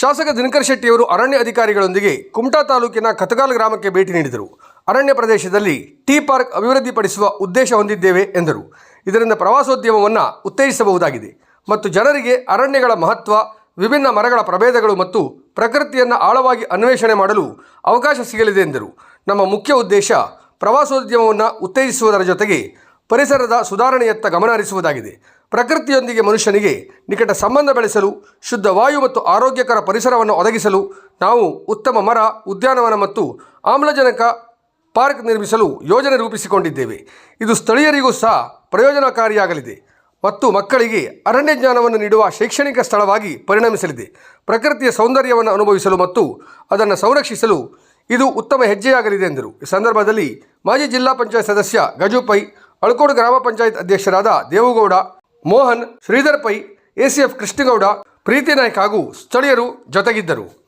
ಶಾಸಕ ದಿನಕರ್ ಶೆಟ್ಟಿಯವರು ಅರಣ್ಯ ಅಧಿಕಾರಿಗಳೊಂದಿಗೆ ಕುಮಟಾ ತಾಲೂಕಿನ ಕತಗಾಲ್ ಗ್ರಾಮಕ್ಕೆ ಭೇಟಿ ನೀಡಿದರು. ಅರಣ್ಯ ಪ್ರದೇಶದಲ್ಲಿ ಟೀ ಪಾರ್ಕ್ ಅಭಿವೃದ್ಧಿಪಡಿಸುವ ಉದ್ದೇಶ ಹೊಂದಿದ್ದೇವೆ, ಎಂದರು. ಇದರಿಂದ ಪ್ರವಾಸೋದ್ಯಮವನ್ನು ಉತ್ತೇಜಿಸಬಹುದಾಗಿದೆ ಮತ್ತು ಜನರಿಗೆ ಅರಣ್ಯಗಳ ಮಹತ್ವ, ವಿಭಿನ್ನ ಮರಗಳ ಪ್ರಭೇದಗಳು ಮತ್ತು ಪ್ರಕೃತಿಯನ್ನು ಆಳವಾಗಿ ಅನ್ವೇಷಣೆ ಮಾಡಲು ಅವಕಾಶ ಸಿಗಲಿದೆ, ಎಂದರು. ನಮ್ಮ ಮುಖ್ಯ ಉದ್ದೇಶ ಪ್ರವಾಸೋದ್ಯಮವನ್ನು ಉತ್ತೇಜಿಸುವುದರ ಜೊತೆಗೆ ಪರಿಸರದ ಸುಧಾರಣೆಯತ್ತ ಗಮನ ಹರಿಸುವುದಾಗಿದೆ ಪ್ರಕೃತಿಯೊಂದಿಗೆ ಮನುಷ್ಯನಿಗೆ ನಿಕಟ ಸಂಬಂಧ ಬೆಳೆಸಲು, ಶುದ್ಧ ವಾಯು ಮತ್ತು ಆರೋಗ್ಯಕರ ಪರಿಸರವನ್ನು ಒದಗಿಸಲು ನಾವು ಉತ್ತಮ ಮರ, ಉದ್ಯಾನವನ ಮತ್ತು ಆಮ್ಲಜನಕ ಪಾರ್ಕ್ ನಿರ್ಮಿಸಲು ಯೋಜನೆ ರೂಪಿಸಿಕೊಂಡಿದ್ದೇವೆ. ಇದು ಸ್ಥಳೀಯರಿಗೂ ಸಹ ಪ್ರಯೋಜನಕಾರಿಯಾಗಲಿದೆ ಮತ್ತು ಮಕ್ಕಳಿಗೆ ಅರಣ್ಯ ಜ್ಞಾನವನ್ನು ನೀಡುವ ಶೈಕ್ಷಣಿಕ ಸ್ಥಳವಾಗಿ ಪರಿಣಮಿಸಲಿದೆ. ಪ್ರಕೃತಿಯ ಸೌಂದರ್ಯವನ್ನು ಅನುಭವಿಸಲು ಮತ್ತು ಅದನ್ನು ಸಂರಕ್ಷಿಸಲು ಇದು ಉತ್ತಮ ಹೆಜ್ಜೆಯಾಗಲಿದೆ ಎಂದರು. ಈ ಸಂದರ್ಭದಲ್ಲಿ ಮಾಜಿ ಜಿಲ್ಲಾ ಪಂಚಾಯತ್ ಸದಸ್ಯ ಗಜು ಪೈ ಅಳ್ಕೋಡು ಗ್ರಾಮ ಪಂಚಾಯತ್ ಅಧ್ಯಕ್ಷರಾದ ದೇವೇಗೌಡ, ಮೋಹನ್, ಶ್ರೀಧರ್ ಪೈ, ಎಸಿಎಫ್ ಕೃಷ್ಣಗೌಡ, ಪ್ರೀತಿ ನಾಯ್ಕ್ ಹಾಗೂ ಸ್ಥಳೀಯರು ಜೊತೆಗಿದ್ದರು.